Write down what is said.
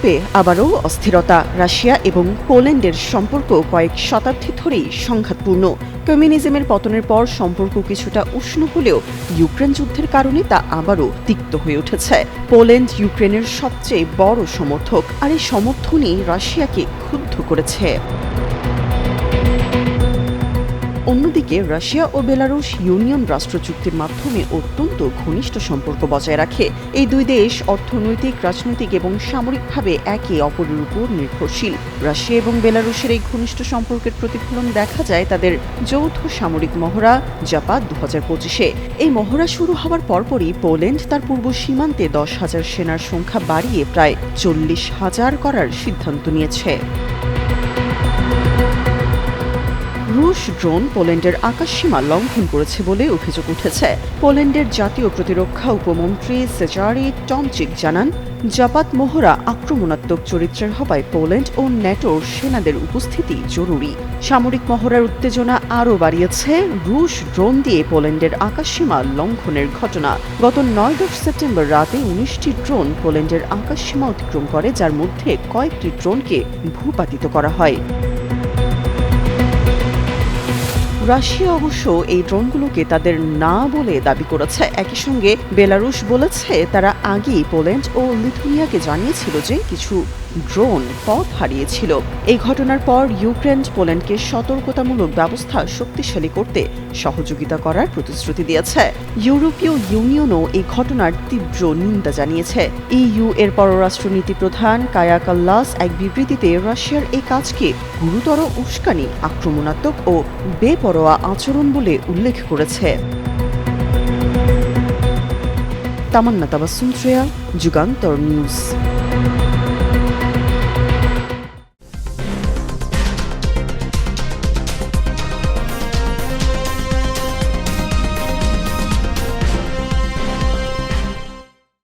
ইউরোপে আবারও অস্থিরতা, রাশিয়া এবং পোল্যান্ডের সম্পর্ক কয়েক শতাব্দী ধরেই সংঘাতপূর্ণ। কমিউনিজমের পতনের পর সম্পর্ক কিছুটা উষ্ণ হলেও ইউক্রেন যুদ্ধের কারণে তা আবারও তিক্ত হয়ে উঠেছে। পোল্যান্ড ইউক্রেনের সবচেয়ে বড় সমর্থক আর এই সমর্থনই রাশিয়াকে ক্ষুব্ধ করেছে। অন্যদিকে রাশিয়া ও বেলারুশ ইউনিয়ন রাষ্ট্র চুক্তির মাধ্যমে অত্যন্ত ঘনিষ্ঠ সম্পর্ক বজায় রাখে। এই দুই দেশ অর্থনৈতিক, রাজনৈতিক এবং সামরিকভাবে একে অপরের উপর নির্ভরশীল। রাশিয়া এবং বেলারুশের এই ঘনিষ্ঠ সম্পর্কের প্রতিফলন দেখা যায় তাদের যৌথ সামরিক মহড়া জাপাত দু হাজার পঁচিশে। এই মহড়া শুরু হওয়ার পরপরই পোল্যান্ড তার পূর্ব সীমান্তে দশ হাজার সেনার সংখ্যা বাড়িয়ে প্রায় চল্লিশ হাজার করার সিদ্ধান্ত নিয়েছে। রুশ ড্রোন পোল্যান্ডের আকাশসীমা লঙ্ঘন করেছে বলে অভিযোগ উঠেছে। পোল্যান্ডের জাতীয় প্রতিরক্ষা উপমন্ত্রী সেজারি টমচিক জানান, জাপাত মোহরা আক্রমণাত্মক চরিত্রের হওয়ায় পোল্যান্ড ও ন্যাটোর সেনাদের উপস্থিতি জরুরি। সামরিক মহড়ার উত্তেজনা আরও বাড়িয়েছে। রুশ ড্রোন দিয়ে পোল্যান্ডের আকাশসীমা লঙ্ঘনের ঘটনা। গত নয় দশ সেপ্টেম্বর রাতে উনিশটি ড্রোন পোল্যান্ডের আকাশসীমা অতিক্রম করে, যার মধ্যে কয়েকটি ড্রোনকে ভূপাতিত করা হয়। রাশিয়া অবশ্য এই ড্রোনগুলোকে তাদের না বলে দাবি করেছে। একই সঙ্গে বেলারুশ বলেছে, তারা আগেই পোল্যান্ড ও লিথুনিয়াকে জানিয়েছিল যে কিছু ড্রোন পথ হারিয়েছিল। এই ঘটনার পর ইউক্রেন পোল্যান্ডকে সতর্কতামূলক ব্যবস্থা শক্তিশালী করতে সহযোগিতা করার প্রতিশ্রুতি দিয়েছে। ইউরোপীয় ইউনিয়নও এই ঘটনার তীব্র নিন্দা জানিয়েছে। ইইউ এর পররাষ্ট্রনীতি প্রধান কায়া কাল্লাস এক বিবৃতিতে রাশিয়ার এই কাজকে গুরুতর উস্কানি, আক্রমণাত্মক ও বেপরোয়া আচরণ বলে উল্লেখ করেছে। তামান্না তাবাসুম শ্রেয়া যুগান্তর নিউজ।